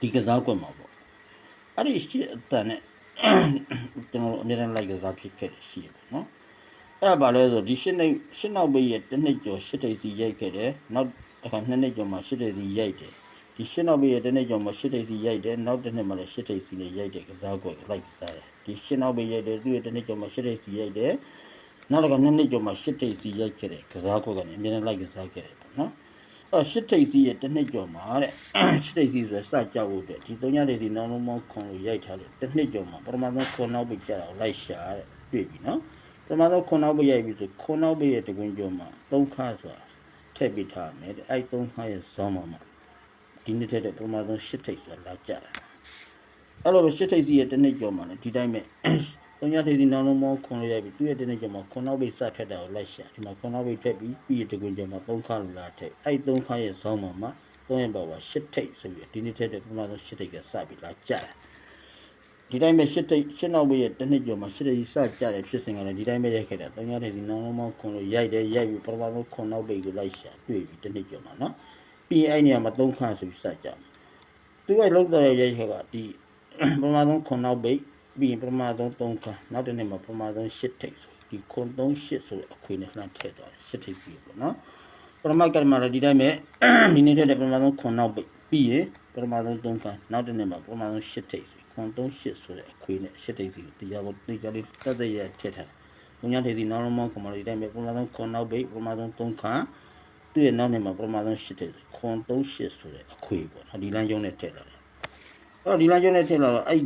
ဒီကစားကွက်မှာပေါ့အဲ့ဒီရှစ်အတန်နဲ့ကျွန်တော်တို့အများနဲ့လိုက်ကစားဖြစ်ခဲ့တယ်ရှိရပေါ့နော်အဲ့ဒါဘာလဲဆိုဒီရှစ်နှစ်ရှစ်နောက်ဘေးရဲ့တစ်နှစ်ကျော်ရှစ်ထိပ်စီရိုက်ခဲ့တယ်နောက်အခါနှစ်နှစ်ကျော်မှာရှစ်ထိပ်စီရိုက်တယ်ဒီရှစ်နောက်ဘေးရဲ့တစ်နှစ်ကျော်မှာရှစ်ထိပ်စီရိုက်တယ်နောက်တစ်နှစ်မှာလည်းရှစ်ထိပ်စီနဲ့ရိုက်တယ်ကစားကွက်လိုက်ကစားတယ်ဒီရှစ်နောက်ဘေးရိုက်တယ်သူ့ရဲ့တစ်နှစ်ကျော်မှာရှစ်ထိပ်စီရိုက်တယ်နောက်တစ်ခါနှစ်နှစ်ကျော်မှာရှစ်ထိပ်စီရိုက်ခဲ့တယ်ကစားကွက်ကနေအများနဲ့လိုက်ကစားခဲ့တယ်ပေါ့နော် အဲ့ရှစ်ထိပ်စီရဲ့တစ်နှစ်ကျော်မှာတဲ့ရှစ်ထိပ်စီဆိုစကြောက်ဖို့တဲ့ဒီသုံးရထိပ်စီနောင်လုံးမောင်းခွန်လို့ရိုက်ထားလို့တစ်နှစ်ကျော်မှာပထမဆုံးခွန်နောက်ပိတ်ကြတာကိုလိုက်ရှာတဲ့တွေ့ပြီနော်ပထမဆုံးခွန်နောက်ပိတ်ရိုက်ပြီဆိုခွန်နောက်ပိတ်ရဲ့တကွင်းကျော်မှာသုံးခါဆိုတာထည့်ပြီးထားမယ်တဲ့အဲ့သုံးခါရဲ့ဇောင်းမှာမှာဒီနှစ်ထက်တဲ့ပထမဆုံးရှစ်ထိပ်ဆိုတာလာကြတာအဲ့လိုပဲရှစ်ထိပ်စီရဲ့တစ်နှစ်ကျော်မှာလည်းဒီတိုင်းပဲ သုံးရထိပ်စီနောင်လုံးမောင်းခွန်လို့ရိုက်ပြီသူ့ရဲ့တစ်နှစ်ကျော်မှာခွန်နောက်ပိတ်စထက်တာကိုလိုက်ရှာဒီမှာခွန်နောက်ပိတ်ထက်ပြီးပြီးရဲ့တကွင်းကျော်မှာသုံးခါလို့လာထည့်အဲ့သုံးခါရဲ့ဇောင်းမှာမှာသုံးရင်ပါပါရှစ်ထိပ်ဆိုပြီးဒီနေ့ထက်တဲ့ပထမဆုံးရှစ်ထိပ်ကစပြီးလာကြတယ်ဒီတိုင်းပဲရှစ်ထိပ်ရှစ်နောက်ဘေးရဲ့တစ်နှစ်ကျော်မှာရှစ်ထိပ်စကြတယ်ဖြစ်စဉ်ကလည်းဒီတိုင်းပဲရိုက်ခဲ့တာသုံးရတဲ့ဒီနောင်လုံးမောင်းခွန်လို့ရိုက်တယ်ရိုက်ပြီးပထမဆုံးခွန်နောက်ဘေးကိုလိုက်ရှာတွေ့ပြီးတစ်နှစ်ကျော်မှာနော်ပြီးရင်အဲ့နေရာမှာသုံးခန့်ဆိုပြီးစကြတယ်သူကလောက်တဲ့ရိုက်ခက်ကဒီပထမဆုံးခွန်နောက်ဘေး ပြီးရင်ပထမဆုံးသုံးခန့်နောက်တစ်နေ့မှာပထမဆုံးရှစ်ထိပ်ဆိုဒီခွန်သုံးရှစ်ဆိုတဲ့အခွေနဲ့လှမ်းထည့်သွားတယ်ရှစ်ထိပ်ပြီးပေါ့နော်ပရမတ်ကရမလည်းဒီတိုင်းပဲဒီနေ့ထက်တဲ့ပရမတ်ဆုံးခွန်နောက်ပိတ်ပြီးရင်ပရမတ်ဆုံး၃ခန်းနောက်တစ်နေ့မှာပရမတ်ဆုံး၈ထိပ်စီခွန်၃၈ဆိုတဲ့အခွေနဲ့၈ထိပ်စီကိုတရားကိုသိကြလေးတက်တဲ့ရထည့်ထားဘုညာထိပ်စီနောက်လုံးမောင်းခွန်မလေးဒီတိုင်းပဲပရမတ်ဆုံးခွန်နောက်ပိတ်ပရမတ်ဆုံး၃ခန်းသူ့ရဲ့နောက်နေ့မှာပရမတ်ဆုံး၈ထိပ်စီခွန်၃၈ဆိုတဲ့အခွေပေါ့နော်ဒီလမ်းကျုံးနဲ့ထည့်လာတယ် အဲ့တော့ဒီလမ်းကျုံးနဲ့ထည့်လာတော့အဲ့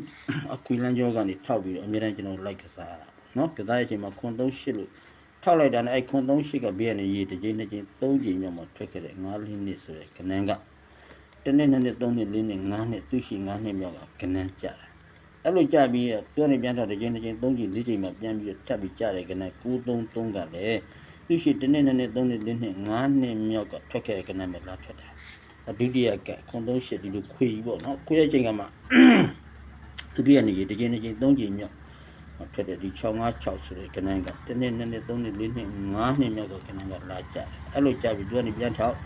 အခွေလမ်းကျုံးကနေထောက်ပြီးတော့အများတန်းကျွန်တော်လိုက်ကစားရတာနော်ကစားရဲ့အချိန်မှာခွန်၃၈လို့ထောက်လိုက်တာနဲ့အဲ့ခွန်သုံးရှိကဘေးကနေရေတစ်ချိန်နှစ်ချိန်သုံးချိန်မြောက်မှထွက်ခဲ့တဲ့9လနှစ်ဆိုတဲ့ကနန်းကတစ်နှစ်နှစ်နှစ်သုံးနှစ်လေးနှစ်ငါးနှစ်သူရှိ9နှစ်မြောက်ကကနန်းကြတာအဲ့လိုကြပြီးပြောနေပြန်တော့တစ်ချိန်တစ်ချိန်သုံးချိန်လေးချိန်မှပြန်ပြီးထပ်ပြီးကြတဲ့ကနန်း933ကလည်းသူရှိတစ်နှစ်နှစ်နှစ်သုံးနှစ်လေးနှစ်ငါးနှစ်မြောက်ကထွက်ခဲ့တဲ့ကနန်းပဲလာထွက်တာ ဒုတိယကခွန်သုံးရှိဒီလိုခွေကြီးပေါ့နော်ခွေရဲ့ချိန်ကမှသူပြည့်နေရေတစ်ချိန်တစ်ချိန်သုံးချိန်မြောက်ဖြစ်တဲ့ဒီ656ဆိုတဲ့ကနန်းကတစ်နှစ်နှစ်နှစ်သုံးနှစ်လေးနှစ်ငါးနှစ်မြောက်ကကနန်းကလာကြတယ်အဲ့လိုကြပြီးသူကနေပြန်ထောက်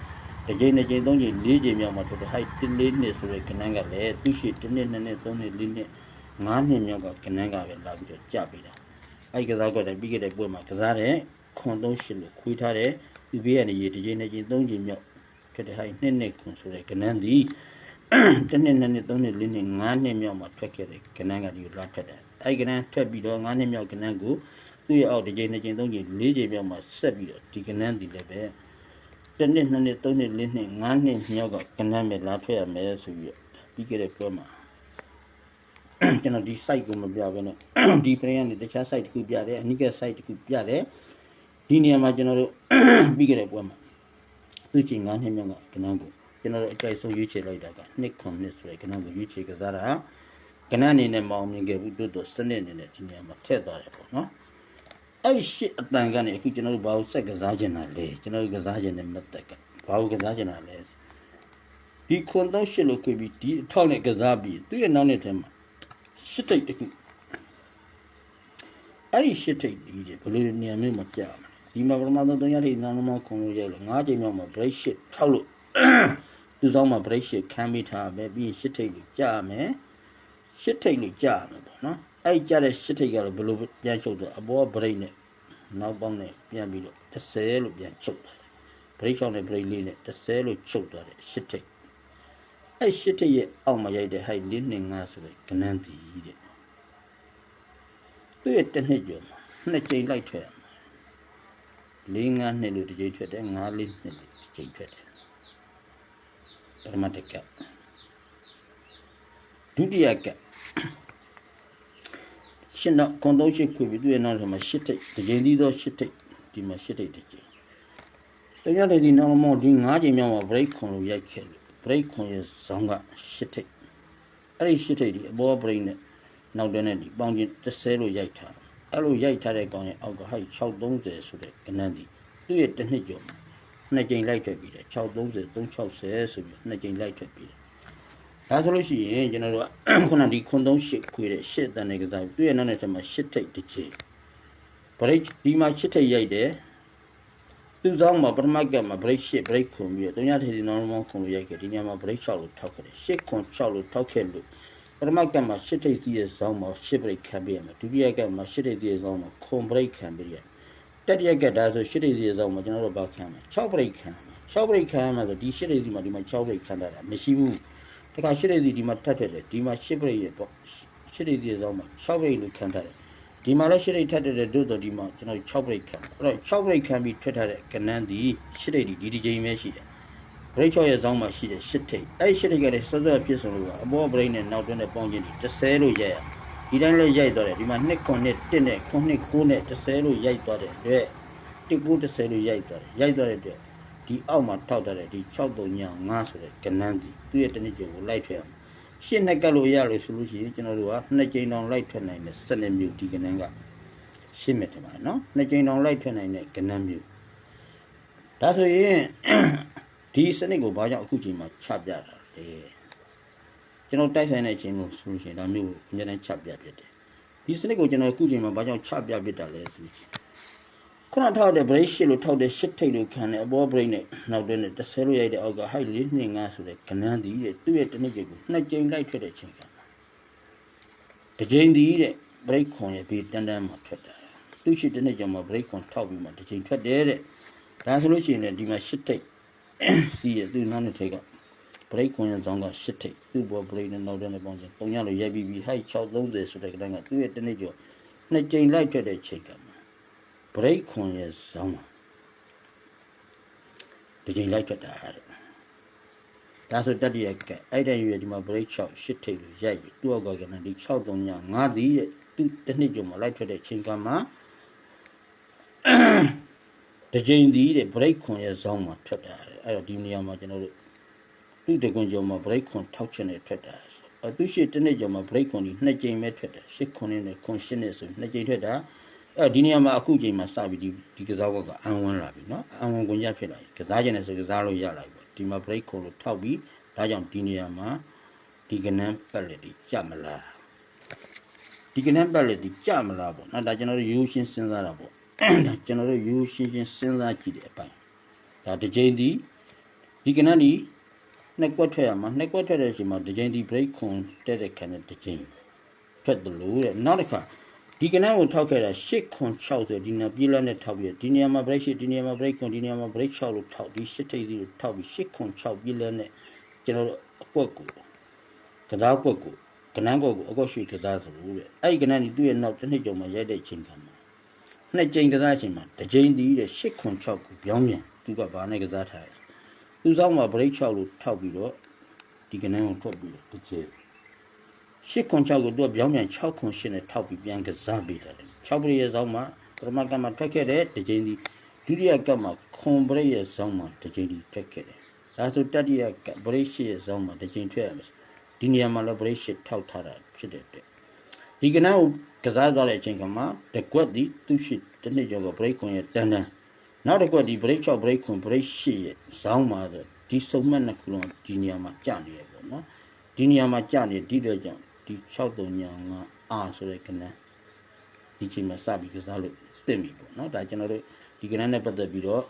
တစ်ချိန်တစ်ချိန်သုံးချိန်လေးချိန်မြောက်မှာသူဟိုက်တစ်လေးနှစ်ဆိုတဲ့ကနန်းကလည်းသူရှိတစ်နှစ်နှစ်နှစ်သုံးနှစ်လေးနှစ်ငါးနှစ်မြောက်ကကနန်းကပဲလာပြီးတော့ကြပြီးတာအဲ့ကစားကွက်တဲ့ပြီးခဲ့တဲ့ပွဲမှာကစားတဲ့ခွန်သုံးရှစ်လို့ခွေးထားတဲ့ဒီဘေးကနေရေတစ်ချိန်တစ်ချိန်သုံးချိန်မြောက် ဖြစ်တဲ့ဟိုက်နှစ်နှစ်ခွန်ဆိုတဲ့ကနန်းဒီတစ်နှစ်နှစ်နှစ်သုံးနှစ်လေးနှစ်ငါးနှစ်မြောက်မှာထွက်ခဲ့တဲ့ကနန်းကဒီကိုလာထွက်တယ်အဲ့ကနန်းထွက်ပြီးတော့9နှစ်မြောက်ကနန်းကိုသူ့ရဲ့အောက်တစ်ချိန်နှစ်ချိန်သုံးချိန်လေးချိန်မြောက်မှာဆက်ပြီးတော့ဒီကနန်းဒီလည်းပဲတစ်နှစ်နှစ်နှစ်သုံးနှစ်လေးနှစ်ငါးနှစ်မြောက်ကကနန်းပဲလာထွက်ရမယ်ဆိုပြီးတော့ပြီးခဲ့တဲ့ပွဲမှာကျွန်တော်ဒီ site ကိုမပြဘဲနဲ့ဒီ plan ကနေတခြား site တစ်ခုပြတယ်အနိက site တစ်ခုပြတယ်ဒီနေရာမှာကျွန်တော်တို့ပြီးခဲ့တဲ့ပွဲမှာ သူ့ချိန်9နှစ်မြောက်ကကနန်းကိုကျွန်တော်တို့အကြိုက်ဆုံးရွေးချယ်လိုက်တာကနှစ်ခွန်နှစ်ဆိုတဲ့ကနန်းကိုရွေးချယ်ကစားတာကနအနေနဲ့မအောင်မြင်ခဲ့ဘူးတို့တော့စနစ်အနေနဲ့ဒီနေရာမှာထည့်သွားတယ်ပေါ့နော်အဲ့ရှစ်အတန်ကနေအခုကျွန်တော်တို့ဘာလို့စက်ကစားကျင်တာလဲကျွန်တော်တို့ကစားကျင်တဲ့မတ်တက်ကဘာလို့ကစားကျင်တာလဲဒီခွန်တော့ရှစ်လို့ခွေပြီးဒီအထောက်နဲ့ကစားပြီးသူ့ရဲ့နောက်နဲ့ထဲမှာရှစ်ထိတ်တခုအဲ့ဒီရှစ်ထိတ်ဒီဘယ်လိုနေရာမျိုးမှာကြာမလဲ ဒီမှာပထမဆုံး၃ရက်ထိနောက်နောက်ခွန်လို့ရိုက်လို့၅ချိန်မြောက်မှာ break shit ထောက်လို့သူဆောင်မှာ break shit ခံပြီးထားပဲပြီးရင်ရှစ်ထိတ်ကိုကြာမယ်ရှစ်ထိတ်လို့ကြာရမှာပေါ့နော်အဲ့ကြတဲ့ရှစ်ထိတ်ကတော့ဘယ်လိုပြန်ချုပ်တော့အပေါ်ကဗရိတ်နဲ့နောက်ပေါင်းနဲ့ပြန်ပြီးတော့30လို့ပြန်ချုပ်သွားတယ်ဗရိတ်ချောင်းနဲ့ဗရိတ်လေးနဲ့30လို့ချုပ်သွားတယ်ရှစ်ထိတ်အဲ့ရှစ်ထိတ်ရဲ့အောက်မှာရိုက်တဲ့ဟိုက်လေးနဲ့ငါဆိုတဲ့ကနန်းတီတဲ့သူ့ရဲ့တစ်နှစ်ကျော်မှာနှစ်ကြိမ်လိုက်ထွက် ရမှာလေးငါနှစ်လို့တစ်ကြိမ်ထွက်တယ်ငါလေးနှစ်လို့တစ်ကြိမ်ထွက်တယ်ပထမတစ်ကပ်ဒုတိယကရှင်းတော့ကွန်သုံးရှိခွေပြီးသူ့ရဲ့နောက်ထဲမှာရှစ်ထိတ်တစ်ချိန်သီးသောရှစ်ထိတ်ဒီမှာရှစ်ထိတ်တစ်ချိန်တရားတဲ့ဒီနောက်မောဒီ၅ချိန်မြောက်မှာ break ခွန်လို့ရိုက်ခဲ့လို့ break ခွန်ရဲ့ဇောင်းကရှစ်ထိတ်အဲ့ဒီရှစ်ထိတ်ဒီအပေါ် break နဲ့နောက်တဲ့နဲ့ဒီပေါင်းချင်း30လို့ရိုက်ထား အဲ့လိုရိုက်ထားတဲ့ကောင်ရဲ့အောက်ကဟိုက်630ဆိုတဲ့ကနန်းဒီသူ့ရဲ့တစ်နှစ်ကျော်မှာနှစ်ကြိမ်လိုက်ထွက်ပြီးတယ်630 360ဆိုပြီးနှစ်ကြိမ်လိုက်ထွက်ပြီးတယ်ဒါဆိုလို့ရှိရင်ကျွန်တော်တို့ကခုနဒီခွန်သုံးရှစ်ခွေတဲ့ရှစ်တန်တဲ့ကစားသူ့ရဲ့နောက်နဲ့ချက်မှာရှစ်ထိတ်တစ်ချေဘရိတ်ဒီမှာရှစ်ထိတ်ရိုက်တယ်သူ့ဆောင်မှာပထမကက်မှာ break 8 break ခွန်ပြီးတော့3ထိပ်စီ normal ခွန်လို့ရိုက်ခဲ့ဒီနေရာမှာ break 6လို့ထောက်ခဲ့တယ်8ခွန်6လို့ထောက်ခဲ့လို့ ပထမကက်မှာ8ထိပ်စီရဲ့ဆောင်မှာ8 break ခံပြီးရမယ်ဒုတိယကက်မှာ8ထိပ်စီရဲ့ဆောင်မှာခွန် break ခံပြီးရတတိယကက်ဒါဆို8ထိပ်စီရဲ့ဆောင်မှာကျွန်တော်တို့ဘာခံမှာ6 break ခံမှာ6 break ခံမှာဆိုဒီ8ထိပ်စီမှာဒီမှာ6 break ခံတာမရှိဘူးတခါ8ထိပ်စီဒီမှာထပ်ထက်တယ်ဒီမှာ8 break ရဲ့ပေါ့8ထိပ်စီရဲ့ဆောင်မှာ6 break လို့ခံထားတယ်ဒီမှာလည်းရှစ်ရိတ်ထပ်တဲ့တို့တော့ဒီမှာကျွန်တော်6 break ခံအဲ့တော့6 break ခံပြီးထွက်ထားတဲ့ကနန်းဒီရှစ်ရိတ်ဒီဒီဒီချိန်ပဲရှိတယ် break 6ရဲ့ဇောင်းမှာရှိတဲ့ရှစ်ထိတ်အဲ့ရှစ်ထိတ်ကလည်းစောစောဖြစ်ဆုံးလို့ကအပေါ် break နဲ့နောက်တွင်းနဲ့ပေါင်းချင်းဒီ30လို့ရိုက်ရဒီတိုင်းလည်းရိုက်သွားတယ်ဒီမှာ2ခွန်နဲ့1နဲ့ခွန်2 9နဲ့30လို့ရိုက်သွားတဲ့အတွက်1 9 30လို့ရိုက်သွားတယ်ရိုက်သွားတဲ့အတွက်ဒီအောက်မှာထောက်ထားတဲ့ဒီ6 3ည5ဆိုတဲ့ကနန်းဒီသူ့ရဲ့တနည်းကျကိုလိုက်ထွက်အောင်ရှစ်နှစ်ကပ်လို့ရလို့ဆိုလို့ရှိရင်ကျွန်တော်တို့ကနှစ်ကြိမ်တောင်လိုက်ထွက်နိုင်တဲ့စနစ်မျိုးဒီကနန်းကရှစ်မြတ်တယ်ပါနော်နှစ်ကြိမ်တောင်လိုက်ထွက်နိုင်တဲ့ကနန်းမျိုးဒါဆိုရင် ဒီစနစ်ကိုဘာကြောင့်အခုချိန်မှာချပြတာလဲကျွန်တော်တိုက်ဆိုင်တဲ့အချိန်ကိုဆိုလို့ရှိရင်ဒါမျိုးအများနဲ့ချပြဖြစ်တယ်ဒီစနစ်ကိုကျွန်တော်အခုချိန်မှာဘာကြောင့်ချပြဖြစ်တာလဲဆိုလို့ရှိရင်ခုနထောက်တဲ့ break ရှစ်လို့ထောက်တဲ့ရှစ်ထိတ်လို့ခံတဲ့အပေါ် break နဲ့နောက်တွင်းနဲ့30လို့ရိုက်တဲ့အောက်က height လေး2 5ဆိုတဲ့ကနန်းဒီတဲ့သူ့ရဲ့တစ်နည်းချိန်ကိုနှစ်ကြိမ်လိုက်ထွက်တဲ့ချိန်ကတစ်ကြိမ်ဒီတဲ့ break ခွန်ရဲ့ဘေးတန်းတန်းမှာထွက်တာသူ့ရှိတစ်နည်းချိန်မှာ break ခွန်ထောက်ပြီးမှတစ်ကြိမ်ထွက်တယ်တဲ့ဒါဆိုလို့ရှိရင်လည်းဒီမှာရှစ်ထိတ် စီရသူနောက်နှစ်ထိတ်က break ခွန်ရဇောင်းကရှစ်ထိတ်သူ့ဘော break နဲ့နောက်တဲ့နဲ့ပေါင်းချင်းပုံရလို့ရိုက်ပြီးပြီး height 630ဆိုတဲ့ကတန်းကသူ့ရဲ့တစ်နေ့ကျော်နှစ်ကြိမ်လိုက်ထွက်တဲ့ချိန်ကမှာ break ခွန်ရဇောင်းမှာဒီကြိမ်လိုက်ထွက်တာတဲ့ဒါဆိုတတိယကအဲ့တဲ့ရွေဒီမှာ break 6ရှစ်ထိတ်လို့ရိုက်ပြီးသူ့အောက်ကကနဒီ6 3ည5ဒီတဲ့သူတစ်နှစ်ကျော်မှာလိုက်ထွက်တဲ့ချိန်ကမှာ တစ်ကြိမ်ဒီတဲ့ break ခွန်ရဲ့ဇောင်းမှာထွက်တာတဲ့အဲ့တော့ဒီနေရာမှာကျွန်တော်တို့သူ့တကွန်ကျော်မှာ break ခွန်ထောက်ချင်နေထွက်တာအသူရှိတစ်နှစ်ကျော်မှာ break ခွန်ဒီနှစ်ကြိမ်ပဲထွက်တယ်ရှစ်ခွန်နဲ့ခွန်ရှစ်နဲ့ဆိုနှစ်ကြိမ်ထွက်တာအဲ့ဒီနေရာမှာအခုချိန်မှာစပြီးဒီဒီကစားဘက်ကအန်ဝင်လာပြီเนาะအန်ဝင်ကွန်ရဖြစ်လာပြီကစားကျင်တယ်ဆိုကစားလို့ရလာပြီပေါ့ဒီမှာ break ခွန်လို့ထောက်ပြီးဒါကြောင့်ဒီနေရာမှာဒီကနန်းပတ်လက်ဒီကြမလားဒီကနန်းပတ်လက်ဒီကြမလားပေါ့เนาะဒါကျွန်တော်တို့ရိုးရှင်းစဉ်းစားတာပေါ့ ဒါကျွန်တော်တို့ရိုးရှင်းရှင်းစဉ်းစားကြည့်တဲ့အပိုင်းဒါတစ်ကြိမ်ဒီဒီကနန်းဒီနှစ်ကွက်ထွက်ရမှာနှစ်ကွက်ထွက်တဲ့အချိန်မှာတစ်ကြိမ်ဒီ break ခွန်တက်တဲ့ခံတဲ့တစ်ကြိမ်ထွက်တယ်လို့တဲ့နောက်တစ်ခါဒီကနန်းကိုထောက်ခဲ့တာ8ခွန်6ဆိုဒီနေရာပြေးလက်နဲ့ထောက်ပြီးဒီနေရာမှာ break 8ဒီနေရာမှာ break ခွန်ဒီနေရာမှာ break 6လို့ထောက်ဒီ8ထိပ်စီကိုထောက်ပြီး8ခွန်6ပြေးလက်နဲ့ကျွန်တော်တို့အကွက်ကိုကစားကွက်ကိုကနန်းကွက်ကိုအကွက်ရွှေကစားဆိုလို့တဲ့အဲ့ဒီကနန်းဒီသူ့ရဲ့နောက်တစ်နှစ်ကျော်မှာရိုက်တဲ့ချိန်ခါမှာ နှစ်ကြိမ်ကစားချိန်မှာတစ်ကြိမ်တည်းတဲ့8ခွန်6ကိုပြောင်းပြန်သူကဘာနဲ့ကစားထားလဲသူဆောင်မှာ break 6လို့ထောက်ပြီးတော့ဒီကနန်းကိုထွက်ပြီးတော့တစ်ကြိမ်8ခွန်6ကိုသူကပြောင်းပြန်6ခွန်8နဲ့ထောက်ပြီးပြန်ကစားပေးတယ်6ပရိရဲ့ဆောင်မှာပထမကမှာထွက်ခဲ့တဲ့တစ်ကြိမ်ဒီဒုတိယကမှာခွန်ပရိရဲ့ဆောင်မှာတစ်ကြိမ်ဒီထွက်ခဲ့တယ်ဒါဆိုတတိယက break 8ရဲ့ဆောင်မှာတစ်ကြိမ်ထွက်ရမယ်ဒီနေရာမှာလည်း break 8ထောက်ထားတာဖြစ်တဲ့အတွက်ဒီကနန်းကို ကစားသွားတဲ့အချိန်ကမှတကွက်ဒီသူ့ရှိတစ်နှစ်ကျော်က break ခွန်ရဲ့တန်းတန်းနောက်တစ်ကွက်ဒီ break 6 break ခွန် break 8ရဲ့ဇောင်းမှာဆိုဒီစုံမှတ်နှစ်ခုလုံးဒီနေရာမှာကြာနေရပေါ့နော်ဒီနေရာမှာကြာနေဒီတော့ကြောင့်ဒီ6 3ညာ9အာဆိုတဲ့ကနန်းဒီချိန်မှာစပြီးကစားလို့တင်ပြီပေါ့နော်ဒါကျွန်တော်တို့ဒီကနန်းနဲ့ပတ်သက်ပြီးတော့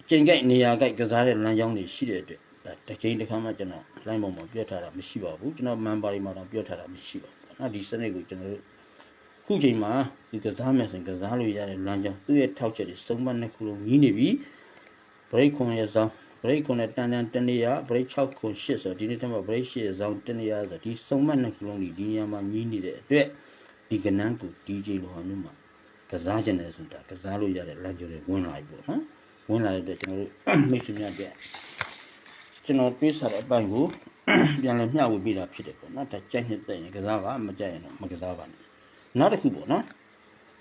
အချိန်ကိုက်နေရာကိုက်ကစားတဲ့လမ်းကြောင်းတွေရှိတဲ့အတွက်ဒါတစ်ချိန်တစ်ခါမှကျွန်တော် line ပေါ်မှာပြောထားတာမရှိပါဘူးကျွန်တော် member တွေမှာတော့ပြောထားတာမရှိပါဘူးနော်ဒီစနစ်ကိုကျွန်တော်တို့ ခုချိန်မှာဒီကစားမယ်ဆိုရင်ကစားလို့ရတဲ့လမ်းကြောင်းသူ့ရဲ့ထောက်ချက်တွေစုံမနှစ်ခုလုံးကြီးနေပြီ break ခွန်ရဲ့ဆောင် break ခွန်နဲ့တန်တန်တနေရ break 6ခွန်8ဆိုဒီနေ့တည်းမှာ break 8ရဲ့ဆောင်တနေရဆိုဒီစုံမနှစ်ခုလုံးဒီဒီနေရာမှာကြီးနေတဲ့အတွက်ဒီကနန်းကို DJ လိုဟာမျိုးမှာကစားခြင်းနဲ့ဆိုတာကစားလို့ရတဲ့လမ်းကြောင်းတွေဝင်လာပြီပေါ့နော်ဝင်လာတဲ့အတွက်ကျွန်တော်တို့မိတ်ဆွေများတဲ့ကျွန်တော်တွေးဆတဲ့အပိုင်းကိုပြန်လည်မျှဝေပေးတာဖြစ်တယ်ပေါ့နော်ဒါကြိုက်နှစ်တဲ့ရင်ကစားပါမကြိုက်ရင်တော့မကစားပါနဲ့ နောက်တစ်ခုပေါ့နော်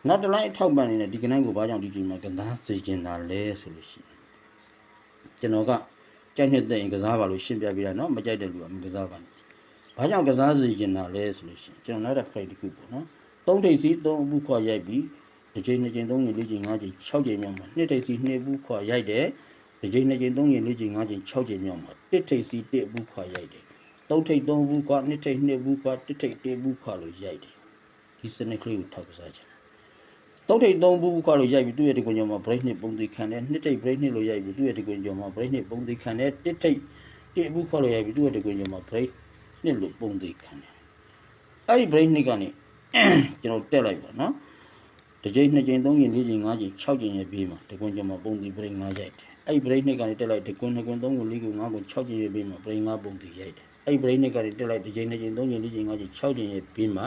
နောက်တစ်လိုက်အထောက်ပံ့နေတဲ့ဒီကနိုင်ကိုဘာကြောင့်ဒီချိန်မှာကစားစေချင်တာလဲဆိုလို့ရှိရင်ကျွန်တော်ကကြိုက်နှစ်တဲ့ရင်ကစားပါလို့ရှင်းပြပေးတာနော်မကြိုက်တဲ့လူကမကစားပါနဲ့ဘာကြောင့်ကစားစေချင်တာလဲဆိုလို့ရှိရင်ကျွန်တော်နောက်တစ်ဖိုက်တစ်ခုပေါ့နော်သုံးထိပ်စီသုံးဘူးခွာရိုက်ပြီးတစ်ချိန်နှစ်ချိန်သုံးချိန်လေးချိန်ငါးချိန်၆ချိန်မြောက်မှာနှစ်ထိပ်စီနှစ်ဘူးခွာရိုက်တယ်တစ်ချိန်နှစ်ချိန်သုံးချိန်လေးချိန်ငါးချိန်၆ချိန်မြောက်မှာတစ်ထိပ်စီတစ်ဘူးခွာရိုက်တယ်သုံးထိပ်သုံးဘူးခွာနှစ်ထိပ်နှစ်ဘူးခွာတစ်ထိပ်တစ်ဘူးခွာလို့ရိုက်တယ် ဒီစနစ်ကလေးကိုထောက်ကစားချင်တသုံးထိပ်သုံးဘူးခွာလို့ရိုက်ပြီးသူ့ရဲ့ဒီကွန်ကြောင့်မှာ break နှစ်ပုံသေးခံတယ်နှစ်ထိပ် break နှစ်လို့ရိုက်ပြီးသူ့ရဲ့ဒီကွန်ကြောင့်မှာ break နှစ်ပုံသေးခံတယ်တစ်ထိပ်တစ်ဘူးခွာလို့ရိုက်ပြီးသူ့ရဲ့ဒီကွန်ကြောင့်မှာ break နှစ်လို့ပုံသေးခံတယ်အဲ့ဒီ break နှစ်ကနေကျွန်တော်တက်လိုက်ပါနော်တစ်ကြိမ်နှစ်ကြိမ်သုံးကြိမ်လေးကြိမ်ငါးကြိမ်၆ကြိမ်ရဲ့ဘေးမှာဒီကွန်ကြောင့်မှာပုံသေး break ငါးရိုက်တယ်အဲ့ဒီ break နှစ်ကနေတက်လိုက်ဒီကွန်နှစ်ကွန်သုံးကွန်လေးကွန်ငါးကွန်၆ကြိမ်ရဲ့ဘေးမှာ break ငါးပုံသေးရိုက်တယ်အဲ့ဒီ break နှစ်ကနေတက်လိုက်တစ်ကြိမ်နှစ်ကြိမ်သုံးကြိမ်လေးကြိမ်ငါးကြိမ်၆ကြိမ်ရဲ့ဘေးမှာ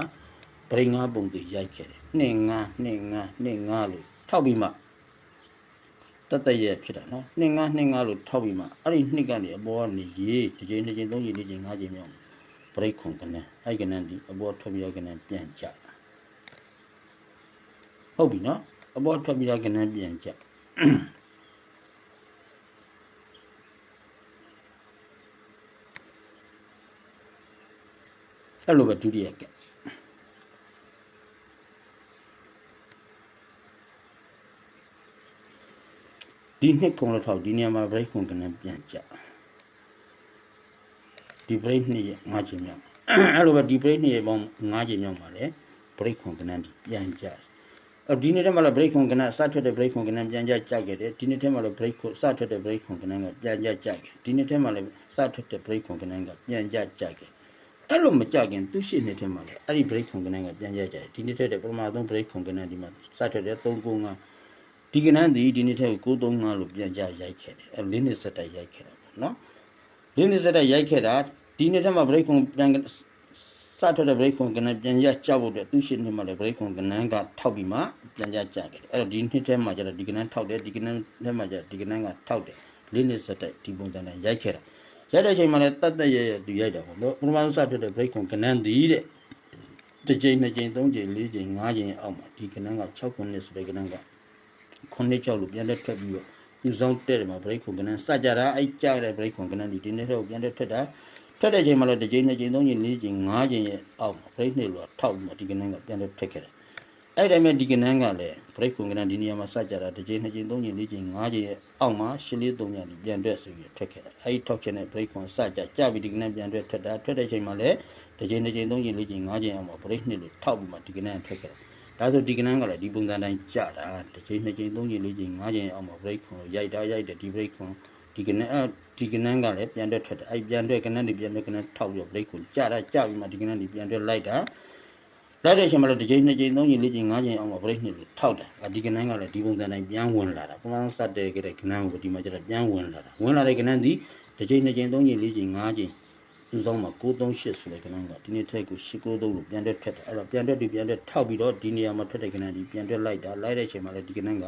ပရိငါပုံတွေရိုက်ခဲ့တယ်နှစ်ငါနှစ်ငါနှစ်ငါလို့ထောက်ပြီးမှတတ်တရဲ့ဖြစ်တာနော်နှစ်ငါနှစ်ငါလို့ထောက်ပြီးမှအဲ့ဒီနှစ်ကနေအပေါ်ကနေရေတစ်ချိန်နှစ်ချိန်သုံးချိန်လေးချိန်ငါးချိန်မြောက်ပရိခုံကနန်းအဲ့ကနန်းဒီအပေါ်ထွက်ပြီးတော့ကနန်းပြန်ကြဟုတ်ပြီနော်အပေါ်ထွက်ပြီးတော့ကနန်းပြန်ကြအဲ့လိုပဲဒုတိယက ဒီနှစ်ကုံလို့ထောက်ဒီနေရာမှာ break ကုံကနေပြန်ကြဒီ break နှစ်ရဲ့၅ချိန်မြောက်အဲ့လိုပဲဒီ break နှစ်ရဲ့ပေါင်း၅ချိန်မြောက်မှာလေ break ကုံကနေပြန်ကြအဲ့ဒီနေ့တည်းမှာလည်း break ကုံကနေစထွက်တဲ့ break ကုံကနေပြန်ကြကြခဲ့တယ်ဒီနေ့တည်းမှာလည်း break ကုံစထွက်တဲ့ break ကုံကနေကပြန်ကြကြခဲ့ဒီနေ့တည်းမှာလည်းစထွက်တဲ့ break ကုံကနေကပြန်ကြကြခဲ့အဲ့လိုမကြခင်သူရှိနေတဲ့မှာလေအဲ့ဒီ break ခုံကနေကပြန်ရကြတယ်ဒီနေ့ထက်တဲ့ပထမဆုံး break ခုံကနေဒီမှာစထွက်တဲ့395 ဒီကနန်းဒီဒီနေ့ထက်ကို935လို့ပြန်ကြရိုက်ခဲ့တယ်အဲ့လေးနှစ်စက်တိုက်ရိုက်ခဲ့တာပေါ့နော်လေးနှစ်စက်တိုက်ရိုက်ခဲ့တာဒီနေ့ထက်မှ break ခုံပြန်စထွက်တဲ့ break ခုံကနေပြန်ရကြောက်ဖို့အတွက်သူရှိနေမှာလေ break ခုံကနန်းကထောက်ပြီးမှပြန်ကြကြခဲ့တယ်အဲ့တော့ဒီနှစ်ထက်မှကျတော့ဒီကနန်းထောက်တယ်ဒီကနန်းထက်မှကျတော့ဒီကနန်းကထောက်တယ်လေးနှစ်စက်တိုက်ဒီပုံစံနဲ့ရိုက်ခဲ့တာရိုက်တဲ့အချိန်မှာလည်းတတ်တတ်ရဲ့သူရိုက်တာပေါ့နော်ပထမဆုံးစထွက်တဲ့ break ခွန်ကနန်းသည်တဲ့တစ်ကြိမ်နှစ်ကြိမ်သုံးကြိမ်လေးကြိမ်ငါးကြိမ်အောက်မှာဒီကနန်းက6ခုနှစ်ဆိုတဲ့ကနန်းက ခုနှစ်6လို့ပြန်လက်ထွက်ပြီးတော့သူဆောင်တဲ့တယ်မှာ break ခွန်ကနန်းစကြတာအဲ့ကြတဲ့ break ခွန်ကနန်းဒီဒီနေ့တော့ပြန်လက်ထွက်တာထွက်တဲ့အချိန်မှာလည်းတစ်ကြိမ်နှစ်ကြိမ်သုံးကြိမ်လေးကြိမ်ငါးကြိမ်ရဲ့အောက်မှာ break နှစ်လို့ထောက်ပြီးတော့ဒီကနန်းကပြန်လက်ထွက်ခဲ့တယ်အဲ့တိုင်းမဲ့ဒီကနန်းကလည်း break ခွန်ကနန်းဒီနေရာမှာစကြတာတစ်ကြိမ်နှစ်ကြိမ်သုံးကြိမ်လေးကြိမ်ငါးကြိမ်ရဲ့အောက်မှာရှင်းလေးသုံးညနေပြန်တွက်ဆိုပြီးထွက်ခဲ့တယ်အဲ့ဒီထောက်ချက်နဲ့ break ခွန်စကြကြပြီးဒီကနန်းပြန်တွက်ထွက်တာထွက်တဲ့အချိန်မှာလည်းတစ်ကြိမ်နှစ်ကြိမ်သုံးကြိမ်လေးကြိမ်ငါးကြိမ်အောက်မှာ break နှစ်လို့ထောက်ပြီးမှဒီကနန်းထွက်ခဲ့တယ် ဒါဆိုဒီကနန်းကလည်းဒီပုံစံတိုင်းကြတာတစ်ကြိမ်နှစ်ကြိမ်သုံးကြိမ်လေးကြိမ်ငါးကြိမ်အောက်မှာ break ခွန်ရိုက်တာရိုက်တယ်ဒီ break ခွန်ဒီကနန်းအဲဒီကနန်းကလည်းပြန်တွက်ထွက်တယ်အဲ့ပြန်တွက်ကနန်းဒီပြန်တွက်ကနန်းထောက်ပြီး break ခွန်ကြတာကြပြီးမှဒီကနန်းဒီပြန်တွက်လိုက်တာလိုက်တဲ့အချိန်မှာလည်းတစ်ကြိမ်နှစ်ကြိမ်သုံးကြိမ်လေးကြိမ်ငါးကြိမ်အောင်မှာ break နှစ်လို့ထောက်တယ်။ဒီကနန်းကလည်းဒီပုံစံတိုင်းပြန်ဝင်လာတာ။ပမာဏစတဲ့ကြတဲ့ကနန်းကိုဒီမှာကျတော့ပြန်ဝင်လာတာ။ဝင်လာတဲ့ကနန်းဒီတစ်ကြိမ်နှစ်ကြိမ်သုံးကြိမ်လေးကြိမ်ငါးကြိမ် သူဆောင်မှာ938ဆိုတဲ့ကနန်းကဒီနေ့ထက်ကို893လို့ပြန်တက်ထွက်တယ်။အဲ့တော့ပြန်တက်ဒီပြန်တက်ထောက်ပြီးတော့ဒီနေရာမှာထွက်တဲ့ကနန်းဒီပြန်တက်လိုက်တာလိုက်တဲ့အချိန်မှာလည်းဒီကနန်းက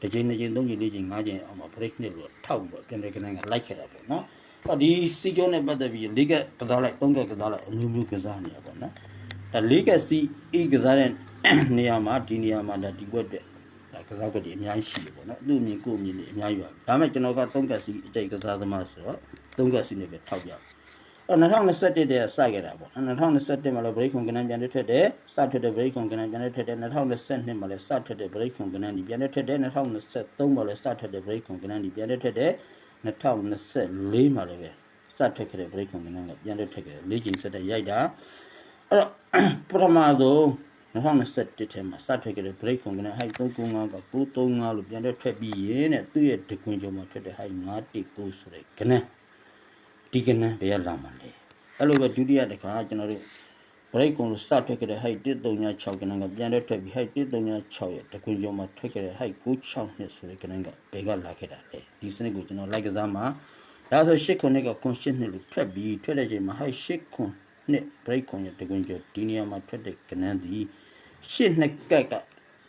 တစ်ကြိမ်နှစ်ကြိမ်သုံးကြိမ်လေးကြိမ်ငါးကြိမ်အောင်မှာ break နှစ်လို့ထောက်ပြီးတော့ပြန်တဲ့ကနန်းကလိုက်ခဲ့တာပေါ့နော်။အဲ့ဒီစီကျော်နဲ့ပတ်သက်ပြီးလေးကကစားလိုက်သုံးကကစားလိုက်အမျိုးမျိုးကစားနေရပါတော့။ဒါလေးကစီအီကစားတဲ့နေရာမှာဒီနေရာမှာဒါဒီဘက်အတွက်ဒါကစားကွက်တွေအများကြီးရှိတယ်ပေါ့နော်သူ့အမြင်ကိုယ့်အမြင်တွေအများကြီးပါဒါပေမဲ့ကျွန်တော်ကသုံးကစီအကြိတ်ကစားသမားဆိုတော့သုံးကစီနဲ့ပဲထောက်ပြအဲ့ 2021တည်းကစခဲ့တာပေါ့2021မှာလည်း break ခွန်ကနန်းပြန်ထွက်တယ်စထွက်တဲ့ break ခွန်ကနန်းပြန်ထွက်တယ်2022မှာလည်းစထွက်တဲ့ break ခွန်ကနန်းဒီပြန်ထွက်တယ်2023မှာလည်းစထွက်တဲ့ break ခွန်ကနန်းဒီပြန်ထွက်တယ်2024မှာလည်းပဲစထွက်ခဲ့တဲ့ break ခွန်ကနန်းကပြန်ထွက်ခဲ့တယ်၄ချိန်ဆက်တဲ့ရိုက်တာအဲ့တော့ပထမဆုံး2021ထဲမှာစထွက်ခဲ့တဲ့ break ခွန်ကနန်း height 395က935လို့ပြန်ထွက်ပြီးရင်တဲ့သူ့ရဲ့ဒကွင်ကျော်မှာထွက်တဲ့ height 919ဆိုတဲ့ကနန်း ဒီကနန်းဘယ်ရလာမှာလဲအဲ့လိုပဲဒုတိယတစ်ခါကျွန်တော်တို့ break ကုန်လို့စထွက်ခဲ့တဲ့ height 136ကနန်းကပြန်တော့ထွက်ပြီး height 136ရဲ့တကွင်ကျော်မှာထွက်ခဲ့တဲ့ height 962ဆိုတဲ့ကနန်းကဘယ်ကလာခဲ့တာလဲဒီစနစ်ကိုကျွန်တော်လိုက်ကစားမှာဒါဆို8ခုနှစ်ကကွန်ရှစ်နှစ်လို့ထွက်ပြီးထွက်တဲ့ချိန်မှာ height 8ခုနှစ် break ကုန်ရဲ့တကွင်ကျော်ဒီနေရာမှာထွက်တဲ့ကနန်းဒီ8နှစ်ကက်က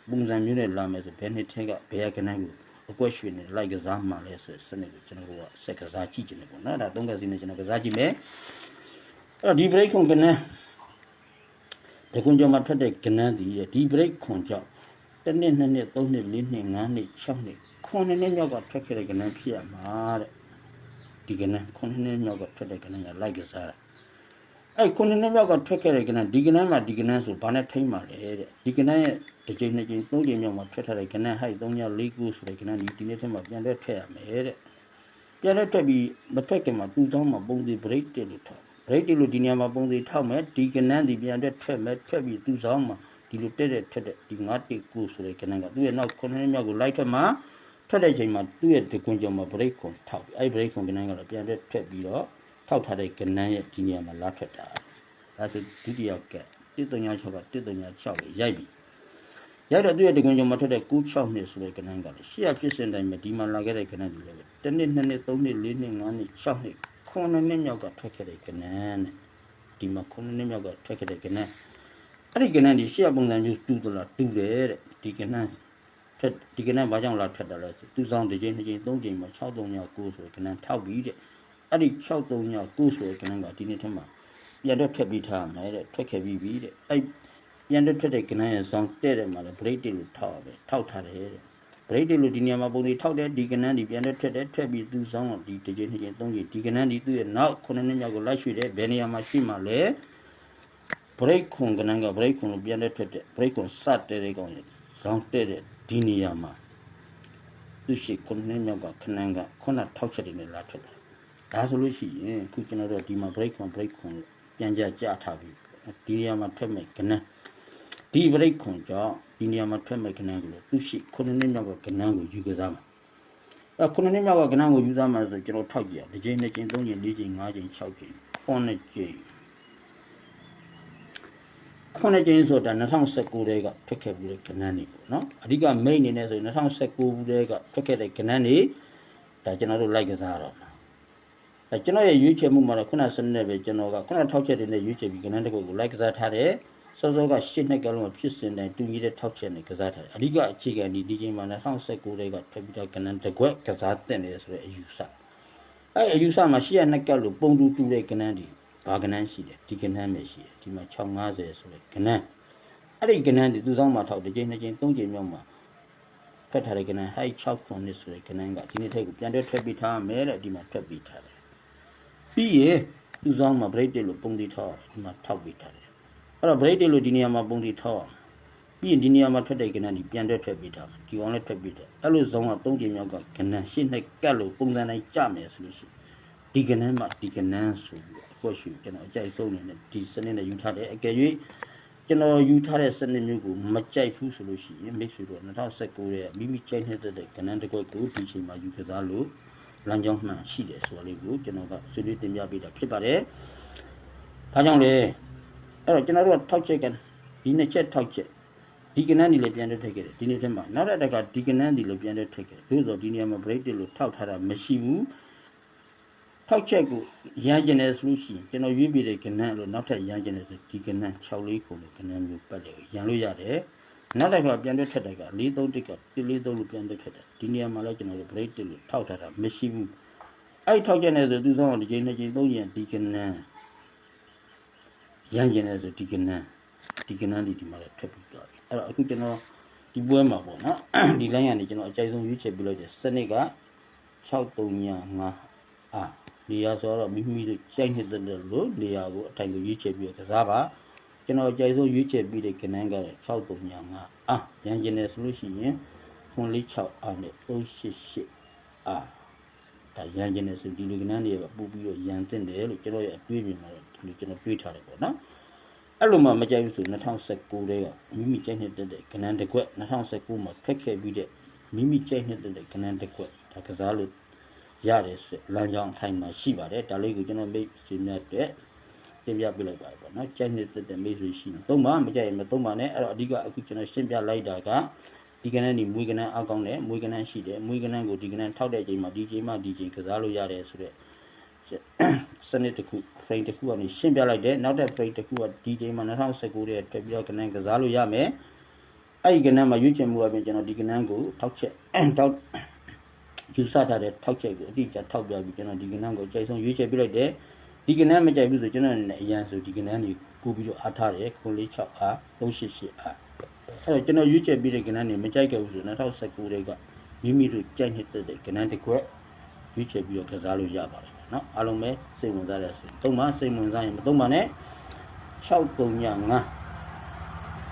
ပုံစံမျိုးနဲ့လာမယ်ဆိုဘယ်နှစ်ထက်ကဘယ်ကနန်းကို အကွက်ရွှေနဲ့လိုက်ကစားမှလဲဆိုစနစ်ကိုကျွန်တော်တို့ကစက်ကစားကြည့်ကြတယ်ပေါ့နော်ဒါသုံးကစီနဲ့ကျွန်တော်ကစားကြည့်မယ်အဲ့တော့ဒီ break ကုန်ကနန်းဒီကွန်ကြောင့်မှထွက်တဲ့ကနန်းဒီဒီ break ခွန်ကြောင့်တစ်နှစ်နှစ်နှစ်သုံးနှစ်လေးနှစ်ငါးနှစ်၆နှစ်ခုနှစ်နှစ်မြောက်ကထွက်ခဲ့တဲ့ကနန်းဖြစ်ရမှာတဲ့ဒီကနန်းခုနှစ်နှစ်မြောက်ကထွက်တဲ့ကနန်းကလိုက်ကစားတာအဲ့ခုနှစ်နှစ်မြောက်ကထွက်ခဲ့တဲ့ကနန်းဒီကနန်းမှာဒီကနန်းဆိုဘာနဲ့ထိမ့်ပါလဲတဲ့ဒီကနန်းရဲ့ တစ်ချိန်နှစ်ချိန်သုံးချိန်မြောက်မှာထွက်ထားတဲ့ကနန်းဟိုက်3ည4ခုဆိုတဲ့ကနန်းဒီဒီနေ့ထဲမှာပြန်လက်ထည့်ရမယ်တဲ့ပြန်လက်ထည့်ပြီးမထည့်ခင်မှာသူ့ဆောင်မှာပုံစံ break တက်လို့ထောက် break တက်လို့ဒီနေရာမှာပုံစံထောက်မယ်ဒီကနန်းဒီပြန်တက်ထွက်မယ်ထွက်ပြီးသူ့ဆောင်မှာဒီလိုတက်တဲ့ထက်တဲ့ဒီငါတိကူဆိုတဲ့ကနန်းကသူ့ရဲ့နောက်ခုနှစ်နှစ်မြောက်ကိုလိုက်ထက်မှာထွက်တဲ့ချိန်မှာသူ့ရဲ့ဒီကွန်ကြောင့်မှာ break ခွန်ထောက်ပြီးအဲ့ break ခွန်ကနန်းကတော့ပြန်တက်ထက်ပြီးတော့ထောက်ထားတဲ့ကနန်းရဲ့ဒီနေရာမှာလာထွက်တာဒါဆိုဒုတိယက136က136ကိုရိုက်ပြီး ရိုက်တော့သူ့ရဲ့ဒီကွန်ကြောင့်မှာထွက်တဲ့96နှစ်ဆိုတဲ့ကနန်းကလည်းရှေ့ရဖြစ်စဉ်တိုင်းမှာဒီမှာလာခဲ့တဲ့ကနန်းတွေလည်းပဲတစ်နှစ်နှစ်နှစ်သုံးနှစ်လေးနှစ်ငါးနှစ်6နှစ်ခုနှစ်နှစ်မြောက်ကထွက်ခဲ့တဲ့ကနန်းတဲ့ဒီမှာခုနှစ်နှစ်မြောက်ကထွက်ခဲ့တဲ့ကနန်းအဲ့ဒီကနန်းဒီရှေ့ပုံစံမျိုးတူသလားတူတယ်တဲ့ဒီကနန်းထက်ဒီကနန်းဘာကြောင့်လာထက်တယ်လဲဆိုသူဆောင်တစ်ချိန်နှစ်ချိန်သုံးချိန်မှာ6369ဆိုတဲ့ကနန်းထောက်ပြီးတဲ့အဲ့ဒီ6369ဆိုတဲ့ကနန်းကဒီနေ့ထက်မှာပြန်တော့ထက်ပြီးထားမယ်တဲ့ထွက်ခဲ့ပြီးပြီတဲ့အဲ့ ပြန်တော့ထွက်တဲ့ကနန်းရဲ့ဆောင်တဲ့တယ်မှာလဲ break တိလို့ထောက်ရတယ်ထောက်ထားတယ်တဲ့ break တိလို့ဒီနေရာမှာပုံတွေထောက်တယ်ဒီကနန်းဒီပြန်တော့ထွက်တယ်ထွက်ပြီးသူဆောင်တော့ဒီတစ်ချိန်နှစ်ချိန်သုံးချိန်ဒီကနန်းဒီသူ့ရဲ့နောက်ခုနှစ်နှစ်မြောက်ကိုလိုက်ရွှေ့တယ်ဘယ်နေရာမှာရှိမှလဲ break ခွန်ကနန်းက break ခွန်လို့ပြန်တဲ့ထွက်တဲ့ break ခွန်စတဲ့တဲ့ကောင်ရဲ့ဇောင်းတဲ့တဲ့ဒီနေရာမှာသူရှိခုနှစ်မြောက်ကခနန်းကခုနထောက်ချက်တွေနဲ့လာထွက်တယ်ဒါဆိုလို့ရှိရင်ခုကျွန်တော်တို့ဒီမှာ break ခွန် break ခွန်လို့ပြန်ကြကြထားပြီးဒီနေရာမှာထွက်မဲ့ကနန်း ဒီ break ခွန်ကြောင့်ဒီနေရာမှာထွက်မဲ့ကနန်းကိုလို့သူရှိခုနှစ်မြောက်ကကနန်းကိုယူကစားမှာအဲခုနှစ်မြောက်ကကနန်းကိုယူစားမှာဆိုကျွန်တော်ထောက်ကြည့်ရတစ်ချိန်နှစ်ချိန်သုံးချိန်လေးချိန်ငါးချိန်၆ချိန်ခုနှစ်ချိန်ခုနှစ်ကျင်းဆိုတာ2019တဲကထွက်ခဲ့ပြီးတဲ့ကဏ္ဍနေပေါ့နော်အဓိက main အနေနဲ့ဆိုရင်2019ဘူးတဲကထွက်ခဲ့တဲ့ကဏ္ဍနေဒါကျွန်တော်တို့လိုက်ကစားတော့မှာအဲကျွန်တော်ရဲ့ရွေးချယ်မှုမှာတော့ခုနစနစ်ပဲကျွန်တော်ကခုနထောက်ချက်တွေနဲ့ရွေးချယ်ပြီးကဏ္ဍတစ်ခုကိုလိုက်ကစားထားတယ် စောစောကရှစ်နှစ်ကလုံးဖြစ်စဉ်တိုင်းတူညီတဲ့ထောက်ချက်နဲ့ကစားထားတယ်အဓိကအခြေခံဒီဒီချိန်မှာ2019တဲကထွက်ပြီးတဲ့ကဏ္ဍတစ်ခွက်ကစားတဲ့နေဆိုတဲ့အယူဆအဲအယူဆမှာရှစ်ရနှစ်ကလို့ပုံတူတူတဲ့ကဏ္ဍတွေဘာကနန်းရှိတယ်ဒီကနန်းပဲရှိတယ်ဒီမှာ650ဆိုတဲ့ကနန်းအဲ့ဒီကနန်းဒီသူဆောင်မှာထောက်တစ်ချိန်နှစ်ချိန်သုံးချိန်မြောက်မှာဖက်ထားတဲ့ကနန်းဟိုက်6ခုနှစ်ဆိုတဲ့ကနန်းကဒီနေ့ထိတ်ကိုပြန်တွဲထွက်ပြီးထားမယ်တဲ့ဒီမှာထွက်ပြီးထားတယ်ပြီးရင်သူဆောင်မှာ break တက်လို့ပုံတီထောက်ဒီမှာထောက်ပြီးထားတယ် အဲ့တော့ break တက်လို့ဒီနေရာမှာပုံတီထောက်အောင်ပြီးရင်ဒီနေရာမှာထွက်တဲ့ကနန်းဒီပြန်တွဲထွက်ပြီးထားမယ်ဒီကောင်လည်းထွက်ပြီးတယ်အဲ့လိုဆောင်ကသုံးချိန်မြောက်ကကနန်းရှင်းနှစ်ကတ်လို့ပုံစံတိုင်းကြမယ်ဆိုလို့ရှိရင်ဒီကနန်းမှာဒီကနန်းဆိုပြီးတော့အခုရှိကျွန်တော်အကြိုက်ဆုံးနေနဲ့ဒီစနစ်နဲ့ယူထားတယ်အကယ်၍ကျွန်တော်ယူထားတဲ့စနစ်မျိုးကိုမကြိုက်ဘူးဆိုလို့ရှိရင်မိတ်ဆွေတို့2019ရဲ့မိမိကြိုက်နေတဲ့ကနန်းတစ်ခွက်ကိုဒီချိန်မှာယူကစားလို့လမ်းကြောင်းမှန်ရှိတယ်ဆိုတာလေးကိုကျွန်တော်ကဆွေးနွေးတင်ပြပေးတာဖြစ်ပါတယ်။ဒါကြောင့်လေ အဲ့တော့ကျွန်တော်တို့ကထောက်ချက်ကဒီနှစ်ချက်ထောက်ချက်ဒီကနန်းဒီလည်းပြန်တက်ထည့်ခဲ့တယ်ဒီနေ့ထဲမှာနောက်တစ်တက်ကဒီကနန်းဒီလည်းပြန်တက်ထည့်ခဲ့တယ်သို့သော်ဒီနေရာမှာ break တက်လို့ထောက်ထားတာမရှိဘူးထောက်ချက်ကိုရမ်းကျင်တယ်ဆိုလို့ရှိရင်ကျွန်တော်ရွေးပြတဲ့ကဏ္ဍလို့နောက်ထပ်ရမ်းကျင်တယ်ဆိုဒီကဏ္ဍ6လေးခုလို့ကဏ္ဍမျိုးပတ်တယ်ရန်လို့ရတယ်နောက်တစ်ခါပြန်တွက်ထက်တဲ့က4 3တစ်က1 4 3လို့ပြန်တွက်ထက်တယ်ဒီနေရာမှာလည်းကျွန်တော်တို့ break တစ်လို့ထောက်ထားတာမရှိဘူးအဲ့ထောက်ချက်နေဆိုသူဆုံးဒီချိန်နှစ်ချိန်သုံးချိန်ဒီကဏ္ဍ ရမ်းကျင်တယ်ဆိုဒီကဏ္ဍဒီကဏ္ဍဒီဒီမှာလည်းထပ်ပြီးသွားပြီအဲ့တော့အခုကျွန်တော်ဒီပွဲမှာပေါ့နော်ဒီ line ကနေကျွန်တော်အကြိုက်ဆုံးရွေးချယ်ပြလိုက်တဲ့စနစ်က6395အာနေရာဆိုတော့မိမိတို့ကြိုက်နေတဲ့လို့နေရာကိုအထိုင်ကိုရွေးချယ်ပြီးတော့ကစားပါကျွန်တော်အကြိုက်ဆုံးရွေးချယ်ပြီးတဲ့ကဏ္ဍက6395အာရန်ကျင်တယ်ဆိုလို့ရှိရင်46အာနဲ့388အာဒါရန်ကျင်တယ်ဆိုဒီလိုကဏ္ဍတွေကပို့ပြီးတော့ရန်တင်တယ်လို့ကျွန်တော်ရဲ့အတွေးမြင်မှာတော့ဒီ လိုကျွန်တော်တွေးထားတယ်ပေါ့နော်အဲ့လိုမှမကြိုက်ဘူးဆို2019တည်းကမိမိကြိုက်နေတဲ့ကဏ္ဍတစ်ခွက်2019မှာဖက်ခဲ့ပြီးတဲ့မိမိကြိုက်နေတဲ့ကဏ္ဍတစ်ခွက်ဒါကစားလို့ရတယ်ဆိုလမ်းကြောင်းအထိုင်မှာရှိပါတယ်ဒါလေးကိုကျွန်တော်မိတ်ဆွေများတဲ့တင်ပြပေးလိုက်ပါပေါ့နော်ကြိုက်နေတဲ့မိတ်ဆွေရှိရင်သုံးပါမကြိုက်ရင်မသုံးပါနဲ့အဲ့တော့အဓိကအခုကျွန်တော်ရှင်းပြလိုက်တာကဒီကဏ္ဍนี่မွေးကဏ္ဍအကောင်းတယ်မွေးကဏ္ဍရှိတယ်မွေးကဏ္ဍကိုဒီကဏ္ဍထောက်တဲ့အချိန်မှာဒီချိန်မှဒီချိန်ကစားလို့ရတယ်ဆိုတော့စနစ်တစ်ခု frame တစ်ခုကနေရှင်းပြလိုက်တယ်နောက်တဲ့ frame တစ်ခုကဒီချိန်မှာ2019ရဲ့တက်ပြီးတော့ကဏ္ဍကစားလို့ရမယ်အဲ့ဒီကဏ္ဍမှာရွေးချယ်မှုအပြင်ကျွန်တော်ဒီကဏ္ဍကိုထောက်ချက်ထောက်ယူဆထားတဲ့ထောက်ချက်ကိုအတိအကျထောက်ပြပြီးကျွန်တော်ဒီကဏ္ဍကိုအကျိဆုံးရွေးချယ်ပြလိုက်တယ်ဒီကဏ္ဍမကြိုက်ဘူးဆိုကျွန်တော်အနေနဲ့အရန်ဆိုဒီကဏ္ဍကိုပို့ပြီးတော့အားထားတယ်946အား388အားအဲ့တော့ကျွန်တော်ရွေးချယ်ပြီးတဲ့ကဏ္ဍနေမကြိုက်ခဲ့ဘူးဆို2019တဲ့ကမိမိတို့ကြိုက်နေတဲ့ကဏ္ဍတစ်ခွက်ရွေးချယ်ပြီးတော့ကစားလို့ရပါတယ် နော်အားလုံးပဲစိတ်ဝင်စားရဆိုရင်သုံးပါစိတ်ဝင်စားရင်မသုံးပါနဲ့6395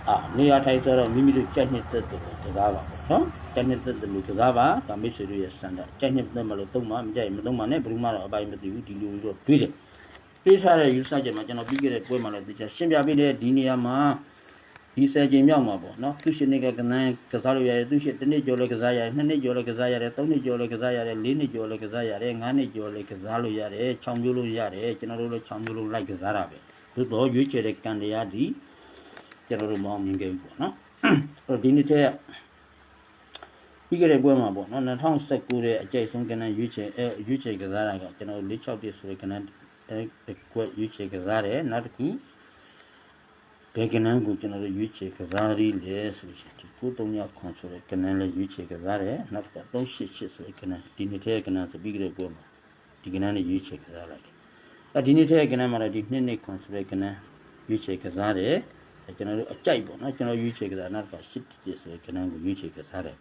အာနေရာထိုက်ဆိုတော့မိမိတို့ကြိုက်နှစ်သက်တယ်ကစားပါနော်ကြိုက်နှစ်သက်တယ်လို့ကစားပါဒါမိတ်ဆွေတို့ရဲ့စံတကြိုက်နှစ်သက်မလို့သုံးပါမကြိုက်မသုံးပါနဲ့ဘယ်သူမှတော့အပိုင်မသိဘူးဒီလိုလိုတွေးတယ်တွေးထားတဲ့ user ချက်မှာကျွန်တော်ပြီးခဲ့တဲ့ပွဲမှာလည်းသိချင်ရှင်းပြပေးတဲ့ဒီနေရာမှာ ဒီဒီဆယ်ချိန်မြောက်မှာပေါ့နော်သူရှိနေကကနန်းကစားလို့ရတယ်သူရှိတစ်နှစ်ကျော်လည်းကစားရတယ်နှစ်နှစ်ကျော်လည်းကစားရတယ်သုံးနှစ်ကျော်လည်းကစားရတယ်လေးနှစ်ကျော်လည်းကစားရတယ်ငါးနှစ်ကျော်လည်းကစားလို့ရတယ်ခြောင်မျိုးလို့ရတယ်ကျွန်တော်တို့လည်းခြောင်မျိုးလို့လိုက်ကစားတာပဲသို့တော့ရွေးချယ်တဲ့ကံတရားဒီကျွန်တော်တို့မအောင်မြင်ခဲ့ဘူးပေါ့နော်အဲ့တော့ဒီနေ့တည်းကပြီးခဲ့တဲ့ပွဲမှာပေါ့နော်2019ရဲ့အကြိုက်ဆုံးကဏ္ဍရွေးချယ်အဲရွေးချယ်ကစားတာကကျွန်တော်တို့461ဆိုတဲ့ကဏ္ဍအဲတစ်ခွက်ရွေးချယ်ကစားတယ်နောက်တစ်ခုဘ ယ်ကနန်းကိုကျွန်တော်တို့ရွေးချယ်ကစားရည်လဲဆိုလို့ရှိရင်ဒီ93ခွန်ဆိုတဲ့ကနန်းလေးရွေးချယ်ကစားတယ်နောက်တစ်ခါ388ဆိုတဲ့ကနန်းဒီနေ့တည်းကနန်းဆိုပြီးကြတဲ့ပွဲမှာဒီကနန်းလေးရွေးချယ်ကစားလိုက်တယ်အဲဒီနေ့တည်းကနန်းမှာလည်းဒီနှစ်နှစ်ခွန်ဆိုတဲ့ကနန်းရွေးချယ်ကစားတယ်အဲကျွန်တော်တို့အကြိုက်ပေါ့နော်ကျွန်တော်ရွေးချယ်ကစားနောက်တစ်ခါ87ဆိုတဲ့ကနန်းကိုရွေးချယ်ကစားတယ်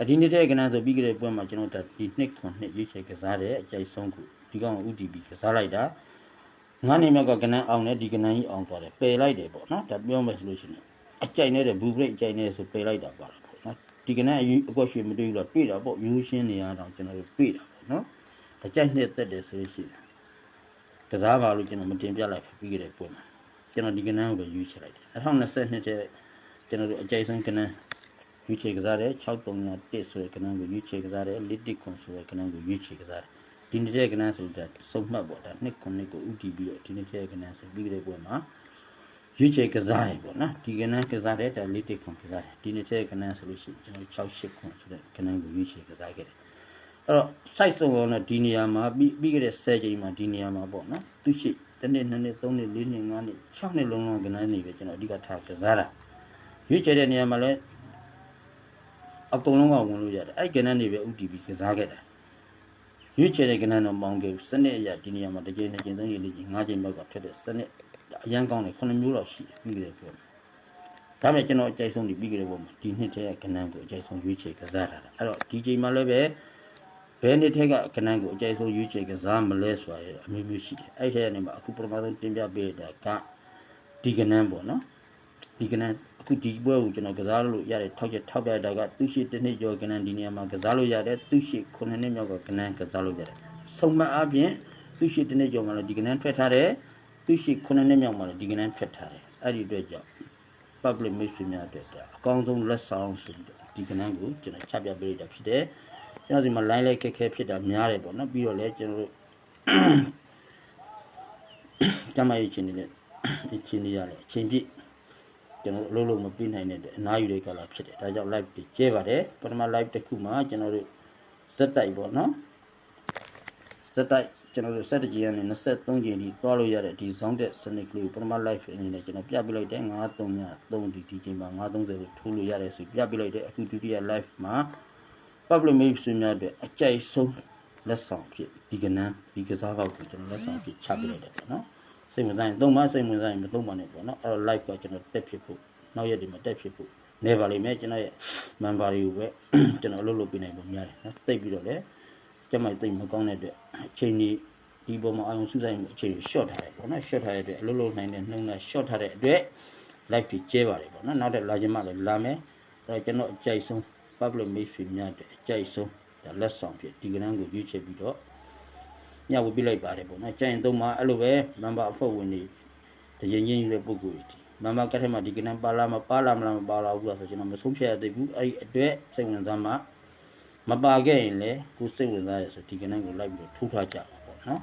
အဲဒီနေ့တည်းကနန်းဆိုပြီးကြတဲ့ပွဲမှာကျွန်တော်တို့ဒီနှစ်ခွန်နှစ်ရွေးချယ်ကစားတယ်အကြိုက်ဆုံးခုဒီကောင် UDP ကစားလိုက်တာ ငါးနေမြတ်ကကနန်းအောင်နဲ့ဒီကနန်းကြီးအောင်သွားတယ်ပယ်လိုက်တယ်ပေါ့နော်ဒါပြောမယ်ဆိုလို့ရှိရင်အကြိုက်နေတဲ့ဘူးပရိတ်အကြိုက်နေတဲ့ဆိုပယ်လိုက်တာပါတော့ပေါ့နော်ဒီကနန်းအယူအကွက်ရွှေမတွေ့ဘူးလားတွေ့တာပေါ့ယူရှင်းနေရတော့ကျွန်တော်တို့တွေ့တာပေါ့နော်အကြိုက်နဲ့တက်တယ်ဆိုလို့ရှိရင်ကစားပါလို့ကျွန်တော်မတင်ပြလိုက်ပြီးခဲ့တဲ့ပွဲမှာကျွန်တော်ဒီကနန်းကိုပဲယူချလိုက်တယ်2022တဲ့ကျွန်တော်တို့အကြိုက်ဆုံးကနန်းယူချေကစားတယ်6301ဆိုတဲ့ကနန်းကိုယူချေကစားတယ်1ခွန်ဆိုတဲ့ကနန်းကိုယူချေကစားတယ် ဒီနေ့တဲ့ကနန်းဆိုတာစုံမှတ်ပေါ့ဒါနှစ်ခုနှစ်ကိုဥတည်ပြီးတော့ဒီနေ့တဲ့ကနန်းဆိုပြီးကြတဲ့ပွဲမှာရွေးချယ်ကစားတယ်ပေါ့နော်ဒီကနန်းကစားတဲ့ဒါလေးတစ်ခွန်ကစားတယ်ဒီနေ့တဲ့ကနန်းဆိုလို့ရှိရင်ကျွန်တော်68ခွန်ဆိုတဲ့ကနန်းကိုရွေးချယ်ကစားခဲ့တယ်အဲ့တော့ site စုံတော့ဒီနေရာမှာပြီးပြီးခဲ့တဲ့10ချိန်မှာဒီနေရာမှာပေါ့နော်သူရှိတစ်နှစ်နှစ်နှစ်သုံးနှစ်လေးနှစ်ငါးနှစ်6နှစ်လုံးလုံးကနန်းနေပဲကျွန်တော်အဓိကထားကစားတာရွေးချယ်တဲ့နေရာမှာလည်းအကုန်လုံးကဝင်လို့ရတယ်အဲ့ကနန်းနေပဲဥတည်ပြီးကစားခဲ့တယ် ရွေးချယ်တဲ့ကဏ္ဍတော့မောင်းခဲ့ဘူးစနစ်အရာဒီနေရာမှာတစ်ကြိမ်နှစ်ကြိမ်သုံးကြိမ်လေးကြိမ်ငါးကြိမ်ဘက်ကထွက်တဲ့စနစ်အရန်ကောင်းတယ်ခုနှစ်မျိုးတော့ရှိတယ်ပြီးကြတယ်ပြောဒါပေမဲ့ကျွန်တော်အကြိုက်ဆုံးဒီပြီးကြတဲ့ပုံမှာဒီနှစ်တည်းကကဏ္ဍကိုအကြိုက်ဆုံးရွေးချယ်ကစားတာအဲ့တော့ဒီချိန်မှာလည်းပဲဘယ်နှစ်ထက်ကကဏ္ဍကိုအကြိုက်ဆုံးရွေးချယ်ကစားမလဲဆိုတာရအမျိုးမျိုးရှိတယ်အဲ့ထက်ကနေမှာအခုပထမဆုံးတင်ပြပေးတာကဒီကဏ္ဍပေါ့နော် ဒီကဏ္ဍအခုဒီပွဲကိုကျွန်တော်ကစားလို့ရတဲ့ထောက်ချက်ထောက်ပြတာကသူရှိတစ်နှစ်ကျော်ကဏ္ဍဒီနေရာမှာကစားလို့ရတယ်သူရှိ9နှစ်မြောက်ကကဏ္ဍကစားလို့ရတယ်ဆုံးမအပြင်သူရှိတစ်နှစ်ကျော်မှာလည်းဒီကဏ္ဍထွက်ထားတယ်သူရှိ9နှစ်မြောက်မှာလည်းဒီကဏ္ဍထွက်ထားတယ်အဲ့ဒီအတွက်ကြောင့် public message များအတွက်ဒါအကောင်းဆုံးလက်ဆောင်ဆိုပြီးတော့ဒီကဏ္ဍကိုကျွန်တော်ချပြပေးလိုက်တာဖြစ်တယ်ကျွန်တော်ဒီမှာ line လိုက်ခက်ခဲဖြစ်တာများတယ်ပေါ့နော်ပြီးတော့လည်းကျွန်တော်တို့ကျမရဲ့ချင်းနေတဲ့ချင်းနေရလေအချိန်ပြည့် ကျွန်တော်တို့အလုပ်လုပ်မပြနိုင်တဲ့အတွက်အနားယူတဲ့ကာလဖြစ်တယ်ဒါကြောင့် live တွေကျဲပါတယ်ပထမ live တစ်ခုမှာကျွန်တော်တို့ဇက်တိုက်ပေါ့နော်ဇက်တိုက်ကျွန်တော်တို့စက်တကြီးကနေ23ကြိမ်ဒီသွားလို့ရတဲ့ဒီ zone တဲ့စနစ်ကလေးကိုပထမ live အနေနဲ့ကျွန်တော်ပြပြလိုက်တယ်93ည3ဒီဒီချိန်မှာ930ကိုထိုးလို့ရတယ်ဆိုပြပြလိုက်တယ်အခုဒုတိယ live မှာ public message ဆွေးများအတွက်အကြိုက်ဆုံးလက်ဆောင်ဖြစ်ဒီကနန်းဒီကစားပေါက်ကိုကျွန်တော်လက်ဆောင်ဖြစ်ချပြလိုက်တယ်ပေါ့နော် စိတ်ဝင်စားရင်သုံးမစိတ်ဝင်စားရင်မသုံးပါနဲ့ပေါ့နော်အဲ့တော့ live ကကျွန်တော်တက်ဖြစ်ဖို့နောက်ရက်တွေမှာတက်ဖြစ်ဖို့နေပါလိမ့်မယ်ကျွန်တော်ရဲ့ member တွေကိုပဲကျွန်တော်အလုပ်လုပ်ပေးနိုင်ပုံများတယ်နော်တိတ်ပြီးတော့လည်းကျမတိတ်မကောင်းတဲ့အတွက်အချိန်ကြီးဒီပုံမှာအာရုံစူးစိုက်မှုအချိန် short ထားတယ်ပေါ့နော် short ထားတဲ့အတွက်အလုပ်လုပ်နိုင်တဲ့နှုံးနဲ့ short ထားတဲ့အတွက် live တွေကျဲပါတယ်ပေါ့နော်နောက်တဲ့လာခြင်းမှလည်းလာမယ်အဲ့တော့ကျွန်တော်အကြိုက်ဆုံး public message များတဲ့အကြိုက်ဆုံးဒါလက်ဆောင်ဖြစ်ဒီကနန်းကိုရွေးချယ်ပြီးတော့ ညဝပြလိုက်ပါတယ်ပေါ့နော်ကြိုင်သုံးမှာအဲ့လိုပဲ member အဖွဲ့ဝင်တွေတရင်ချင်းယူတဲ့ပုံကိုယ်တွေ member ကတ်ထဲမှာဒီကနန်းပါလာမပါလာမလားမပါလာဘူးလားဆိုကျွန်တော်မဆုံးဖြတ်ရသေးဘူးအဲ့ဒီအတွက်စိတ်ဝင်စားမှမပါခဲ့ရင်လည်းကိုယ်စိတ်ဝင်စားရဆိုဒီကနန်းကိုလိုက်ပြီးတော့ထိုးထားကြပါပေါ့နော်